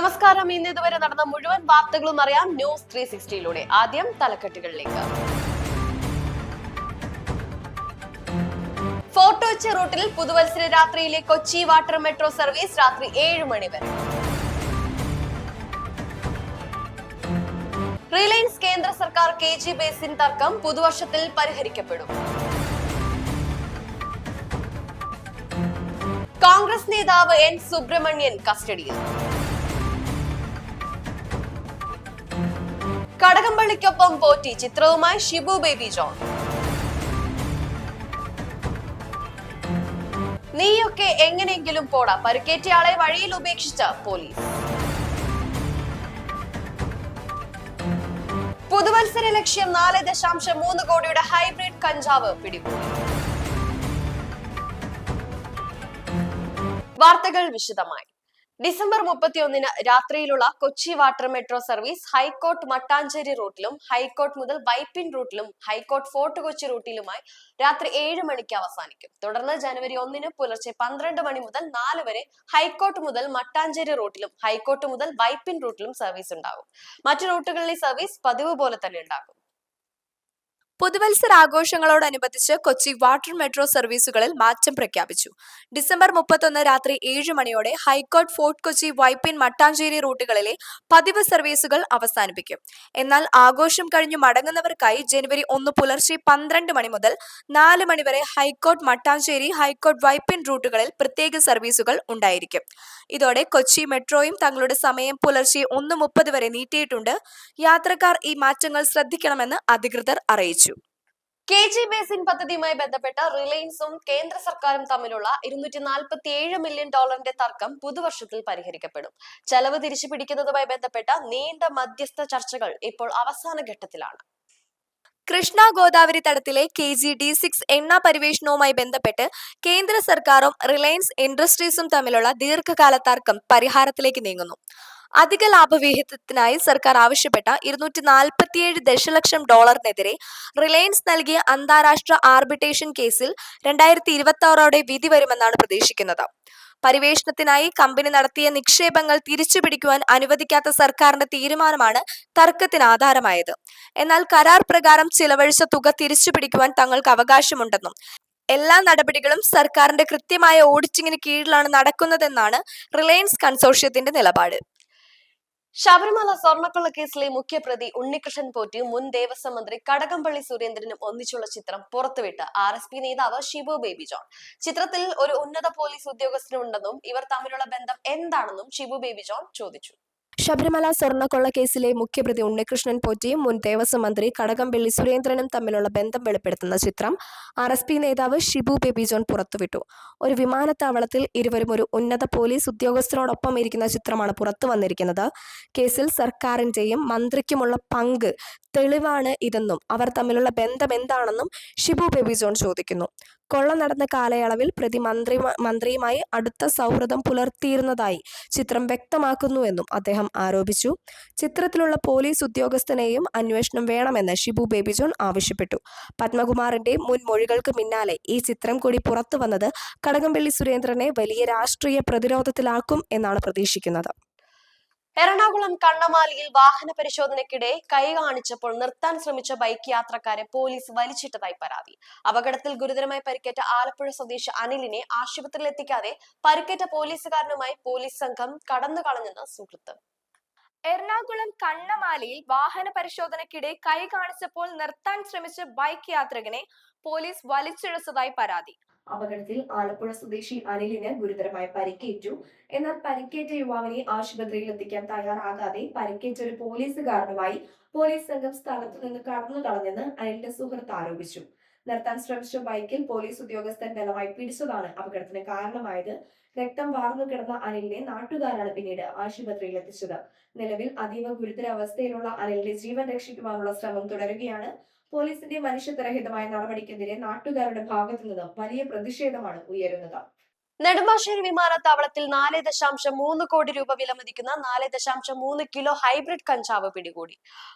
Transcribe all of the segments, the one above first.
നമസ്കാരം. ഇന്ന് ഇതുവരെ നടന്ന മുഴുവൻ വാർത്തകളും അറിയാം ന്യൂസ് ത്രീ സിക്സ്റ്റിയിലൂടെ. ആദ്യം തലക്കെട്ടുകളിലേക്ക്. ഫോർട്ടോച്ച റൂട്ടിൽ പുതുവത്സര രാത്രിയിലെ കൊച്ചി വാട്ടർ മെട്രോ സർവീസ് രാത്രി ഏഴ് മണി വരെ. റിലയൻസ് കേന്ദ്ര സർക്കാർ കെ ജി ബേസിൻ തർക്കം പുതുവർഷത്തിൽ പരിഹരിക്കപ്പെടും. കോൺഗ്രസ് നേതാവ് എൻ സുബ്രഹ്മണ്യൻ കസ്റ്റഡിയിൽ. കടകംപള്ളിക്കൊപ്പം പോറ്റി ചിത്രവുമായി ഷിബു ബേബി ജോൺ. നീയൊക്കെ എങ്ങനെയെങ്കിലും പോടാ പരുക്കേറ്റയാളെ വഴിയിൽ ഉപേക്ഷിച്ച പോലീസ്. പുതുവത്സര ലക്ഷ്യം നാല് ദശാംശം മൂന്ന് കോടിയുടെ ഹൈബ്രിഡ് കഞ്ചാവ് പിടികൂടി. വാർത്തകൾ വിശദമായി. ഡിസംബർ മുപ്പത്തിയൊന്നിന് രാത്രിയിലുള്ള Kochi water metro service high court Mattancherry റൂട്ടിലും high court മുതൽ വൈപ്പിൻ റൂട്ടിലും ഹൈക്കോർട്ട് ഫോർട്ട് കൊച്ചി റൂട്ടിലുമായി രാത്രി ഏഴ് മണിക്ക് അവസാനിക്കും. തുടർന്ന് ജനുവരി ഒന്നിന് പുലർച്ചെ പന്ത്രണ്ട് മണി മുതൽ നാല് വരെ ഹൈക്കോർട്ട് മുതൽ മട്ടാഞ്ചേരി റൂട്ടിലും ഹൈക്കോർട്ട് മുതൽ വൈപ്പിൻ റൂട്ടിലും സർവീസ് ഉണ്ടാകും. മറ്റു റൂട്ടുകളിലെ സർവീസ് പതിവ് പോലെ തന്നെ ഉണ്ടാകും. പുതുവത്സര ആഘോഷങ്ങളോടനുബന്ധിച്ച് കൊച്ചി വാട്ടർ മെട്രോ സർവീസുകളിൽ മാറ്റം പ്രഖ്യാപിച്ചു. ഡിസംബർ മുപ്പത്തൊന്ന് രാത്രി ഏഴ് മണിയോടെ high court Fort Kochi Vypin Mattancherry റൂട്ടുകളിലെ പതിവ് സർവീസുകൾ അവസാനിപ്പിക്കും. എന്നാൽ ആഘോഷം കഴിഞ്ഞു മടങ്ങുന്നവർക്കായി ജനുവരി ഒന്ന് പുലർച്ചെ പന്ത്രണ്ട് മണി മുതൽ നാല് മണിവരെ high court Mattancherry high court Vypin റൂട്ടുകളിൽ പ്രത്യേക സർവീസുകൾ ഉണ്ടായിരിക്കും. ഇതോടെ കൊച്ചി മെട്രോയും തങ്ങളുടെ സമയം പുലർച്ചെ ഒന്ന് മുപ്പത് വരെ നീട്ടിയിട്ടുണ്ട്. യാത്രക്കാർ ഈ മാറ്റങ്ങൾ ശ്രദ്ധിക്കണമെന്ന് അധികൃതർ അറിയിച്ചു. കെ ജി ബേസിൻ പദ്ധതിയുമായി ബന്ധപ്പെട്ട റിലയൻസും കേന്ദ്ര സർക്കാരും തമ്മിലുള്ള ഇരുന്നൂറ്റി നാൽപ്പത്തി ഏഴ് മില്യൺ ഡോളറിന്റെ തർക്കം പുതുവർഷത്തിൽ പരിഹരിക്കപ്പെടും. ചെലവ് തിരിച്ചു പിടിക്കുന്നതുമായി ബന്ധപ്പെട്ട നീണ്ട മധ്യസ്ഥ ചർച്ചകൾ ഇപ്പോൾ അവസാന ഘട്ടത്തിലാണ്. കൃഷ്ണ ഗോദാവരി തടത്തിലെ കെ ജി ഡി സിക്സ് എണ്ണ പരിവേഷണവുമായി ബന്ധപ്പെട്ട് കേന്ദ്ര സർക്കാരും റിലയൻസ് ഇൻഡസ്ട്രീസും തമ്മിലുള്ള ദീർഘകാല തർക്കം പരിഹാരത്തിലേക്ക് നീങ്ങുന്നു. അധിക ലാഭവിഹിതത്തിനായി സർക്കാർ ആവശ്യപ്പെട്ട ഇരുന്നൂറ്റി നാൽപ്പത്തിയേഴ് ദശലക്ഷം ഡോളറിനെതിരെ റിലയൻസ് നൽകിയ അന്താരാഷ്ട്ര ആർബിട്രേഷൻ കേസിൽ രണ്ടായിരത്തി ഇരുപത്തി ആറോടെ വിധി വരുമെന്നാണ് പ്രതീക്ഷിക്കുന്നത്. പരിവേഷണത്തിനായി കമ്പനി നടത്തിയ നിക്ഷേപങ്ങൾ തിരിച്ചുപിടിക്കുവാൻ അനുവദിക്കാത്ത സർക്കാരിന്റെ തീരുമാനമാണ് തർക്കത്തിന് ആധാരമായത് എന്നാൽ കരാർ പ്രകാരം ചിലവഴിച്ച തുക തിരിച്ചുപിടിക്കുവാൻ തങ്ങൾക്ക് അവകാശമുണ്ടെന്നും എല്ലാ നടപടികളും സർക്കാരിന്റെ കൃത്യമായ ഓഡിറ്റിംഗിന് കീഴിലാണ് നടക്കുന്നതെന്നാണ് റിലയൻസ് കൺസോർഷ്യത്തിന്റെ നിലപാട്. ശബരിമല സ്വർണക്കൊള്ള കേസിലെ മുഖ്യപ്രതി ഉണ്ണികൃഷ്ണൻ പോറ്റിയും മുൻ ദേവസ്വം മന്ത്രി കടകംപള്ളി സുരേന്ദ്രനും ഒന്നിച്ചുള്ള ചിത്രം പുറത്തുവിട്ട്. ആർ എസ് പി നേതാവ് ഷിബു ബേബി ജോൺ. ചിത്രത്തിൽ ഒരു ഉന്നത പോലീസ് ഉദ്യോഗസ്ഥനുണ്ടെന്നും ഇവർ തമ്മിലുള്ള ബന്ധം എന്താണെന്നും ഷിബു ബേബി ജോൺ ചോദിച്ചു. ശബരിമല സ്വർണക്കൊള്ള കേസിലെ മുഖ്യപ്രതി ഉണ്ണികൃഷ്ണൻ പോറ്റിയും മുൻ ദേവസ്വം മന്ത്രി കടകംപള്ളി സുരേന്ദ്രനും തമ്മിലുള്ള ബന്ധം വെളിപ്പെടുത്തുന്ന ചിത്രം ആർ എസ് പി നേതാവ് ഷിബു ബേബി ജോൺ പുറത്തുവിട്ടു. ഒരു വിമാനത്താവളത്തിൽ ഇരുവരും ഒരു ഉന്നത പോലീസ് ഉദ്യോഗസ്ഥരോടൊപ്പം ഇരിക്കുന്ന ചിത്രമാണ് പുറത്തു വന്നിരിക്കുന്നത്. കേസിൽ സർക്കാരിന്റെയും മന്ത്രിക്കുമുള്ള പങ്ക് തെളിവാണ് ഇതെന്നും അവർ തമ്മിലുള്ള ബന്ധം എന്താണെന്നും ഷിബു ബേബി ജോൺ ചോദിക്കുന്നു. കൊള്ള നടന്ന കാലയളവിൽ പ്രതി മന്ത്രി മന്ത്രിയുമായി അടുത്ത സൗഹൃദം പുലർത്തിയിരുന്നതായി ചിത്രം വ്യക്തമാക്കുന്നുവെന്നും അദ്ദേഹം ആരോപിച്ചു. ചിത്രത്തിലുള്ള പോലീസ് ഉദ്യോഗസ്ഥനെയും അന്വേഷണം വേണമെന്ന് ഷിബു ബേബി ജോൺ ആവശ്യപ്പെട്ടു. പത്മകുമാറിന്റെ മുൻ മൊഴികൾക്ക് പിന്നാലെ ഈ ചിത്രം കൂടി പുറത്തു വന്നത് കടകംപള്ളി സുരേന്ദ്രനെ വലിയ രാഷ്ട്രീയ പ്രതിരോധത്തിലാക്കും എന്നാണ് പ്രതീക്ഷിക്കുന്നത്. എറണാകുളം കണ്ണമാലിയിൽ വാഹന പരിശോധനയ്ക്കിടെ കൈ കാണിച്ചപ്പോൾ നിർത്താൻ ശ്രമിച്ച ബൈക്ക് യാത്രക്കാരെ പോലീസ് വലിച്ചിട്ടതായി പരാതി. അപകടത്തിൽ ഗുരുതരമായി പരിക്കേറ്റ ആലപ്പുഴ സ്വദേശി അനിലിനെ ആശുപത്രിയിൽ എത്തിക്കാതെ പരിക്കേറ്റ പോലീസുകാരനുമായി പോലീസ് സംഘം കടന്നു കളഞ്ഞെന്ന് സുഹൃത്ത്. എറണാകുളം കണ്ണമാലയിൽ വാഹന പരിശോധനയ്ക്കിടെ കൈ കാണിച്ചപ്പോൾ നിർത്താൻ ശ്രമിച്ച ബൈക്ക് യാത്രികനെ പോലീസ് വലിച്ചിഴച്ചതായി പരാതി. അപകടത്തിൽ ആലപ്പുഴ സ്വദേശി അനിലിന് ഗുരുതരമായി പരിക്കേറ്റു. എന്നാൽ പരിക്കേറ്റ യുവാവിനെ ആശുപത്രിയിൽ എത്തിക്കാൻ തയ്യാറാകാതെ പരിക്കേറ്റ ഒരു പോലീസുകാരനുമായി പോലീസ് സംഘം സ്ഥലത്തു നിന്ന് കടന്നു കളഞ്ഞെന്ന് അനിലിന്റെ സുഹൃത്ത് ആരോപിച്ചു. നിർത്താൻ ശ്രമിച്ച ബൈക്കിൽ പോലീസ് ഉദ്യോഗസ്ഥൻ ബലമായി പിടിച്ചതാണ് അപകടത്തിന് കാരണമായത്. രക്തം വാർന്നു കിടന്ന അനിലിനെ നാട്ടുകാരാണ് പിന്നീട് ആശുപത്രിയിൽ എത്തിച്ചത്. നിലവിൽ അതീവ ഗുരുതരാവസ്ഥയിലുള്ള അനിലിന്റെ ജീവൻ രക്ഷിക്കുവാനുള്ള ശ്രമം തുടരുകയാണ്. പോലീസിന്റെ മനുഷ്യത്വരഹിതമായ നടപടിക്കെതിരെ നാട്ടുകാരുടെ ഭാഗത്തു നിന്നും വലിയ പ്രതിഷേധമാണ് ഉയരുന്നത്. നെടുമ്പാശ്ശേരി വിമാനത്താവളത്തിൽ നാല് ദശാംശം മൂന്ന് കോടി രൂപ വിലമതിക്കുന്ന നാല് ദശാംശം മൂന്ന് കിലോ ഹൈബ്രിഡ് കഞ്ചാവ് പിടികൂടി.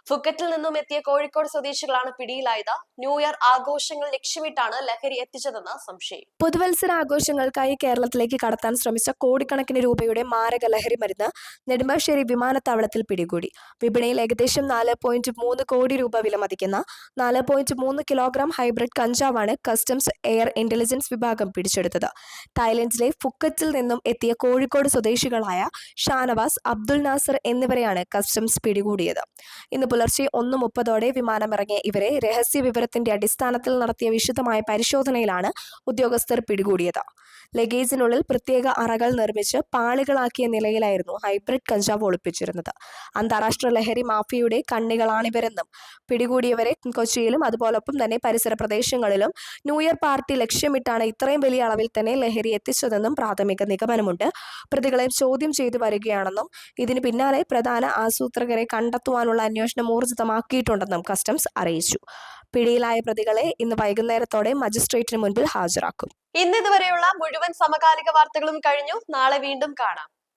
ഫുക്കറ്റിൽ നിന്നും എത്തിയ കോഴിക്കോട് സ്വദേശികളാണ് പിടിയിലായത്. ന്യൂ ഇയർ ആഘോഷങ്ങൾ ലക്ഷ്യമിട്ടാണ് ലഹരി എത്തിച്ചതെന്ന് സംശയം. പുതുവത്സര ആഘോഷങ്ങൾക്കായി കേരളത്തിലേക്ക് കടത്താൻ ശ്രമിച്ച കോടിക്കണക്കിന് രൂപയുടെ മാരക ലഹരി മരുന്ന് നെടുമ്പാശ്ശേരി വിമാനത്താവളത്തിൽ പിടികൂടി. വിപണിയിൽ ഏകദേശം നാല് പോയിന്റ് മൂന്ന് കോടി രൂപ വിലമതിക്കുന്ന നാല് പോയിന്റ് മൂന്ന് കിലോഗ്രാം ഹൈബ്രിഡ് കഞ്ചാവാണ് കസ്റ്റംസ് എയർ ഇന്റലിജൻസ് വിഭാഗം പിടിച്ചെടുത്തത്. തായ്ലൻഡിലെ ഫുക്കറ്റിൽ നിന്നും എത്തിയ കോഴിക്കോട് സ്വദേശികളായ ഷാനവാസ് അബ്ദുൽ നാസർ എന്നിവരെയാണ് കസ്റ്റംസ് പിടികൂടിയത്. ഇന്ന് പുലർച്ചെ ഒന്ന് മുപ്പതോടെ വിമാനമിറങ്ങിയ ഇവരെ രഹസ്യ വിവരത്തിന്റെ അടിസ്ഥാനത്തിൽ നടത്തിയ വിശദമായ പരിശോധനയിലാണ് ഉദ്യോഗസ്ഥർ പിടികൂടിയത്. ലഗേജിനുള്ളിൽ പ്രത്യേക അറകൾ നിർമ്മിച്ച് പാളികളാക്കിയ നിലയിലായിരുന്നു ഹൈബ്രിഡ് കഞ്ചാവ് ഒളിപ്പിച്ചിരുന്നത്. അന്താരാഷ്ട്ര ലഹരി മാഫിയയുടെ കണ്ണികളാണിവരെന്നും പിടികൂടിയവരെ കൊച്ചിയിലും അതുപോലൊപ്പം തന്നെ പരിസര പ്രദേശങ്ങളിലും ന്യൂ ഇയർ പാർട്ടി ലക്ഷ്യമിട്ടാണ് ഇത്രയും വലിയ അളവിൽ തന്നെ ലഹരി എത്തിച്ചതെന്നും പ്രാഥമിക നിഗമനമുണ്ട്. പ്രതികളെ ചോദ്യം ചെയ്തു വരികയാണെന്നും ഇതിന് പിന്നാലെ പ്രധാന ആസൂത്രകരെ കണ്ടെത്തുവാനുള്ള അന്വേഷണം ഊർജിതമാക്കിയിട്ടുണ്ടെന്നും കസ്റ്റംസ് അറിയിച്ചു. പിടിയിലായ പ്രതികളെ ഇന്ന് വൈകുന്നേരത്തോടെ മജിസ്ട്രേറ്റിന് മുൻപിൽ ഹാജരാക്കും. ഇന്ന് ഇതുവരെയുള്ള മുഴുവൻ സമകാലിക വാർത്തകളും കഴിഞ്ഞു. നാളെ വീണ്ടും കാണാം.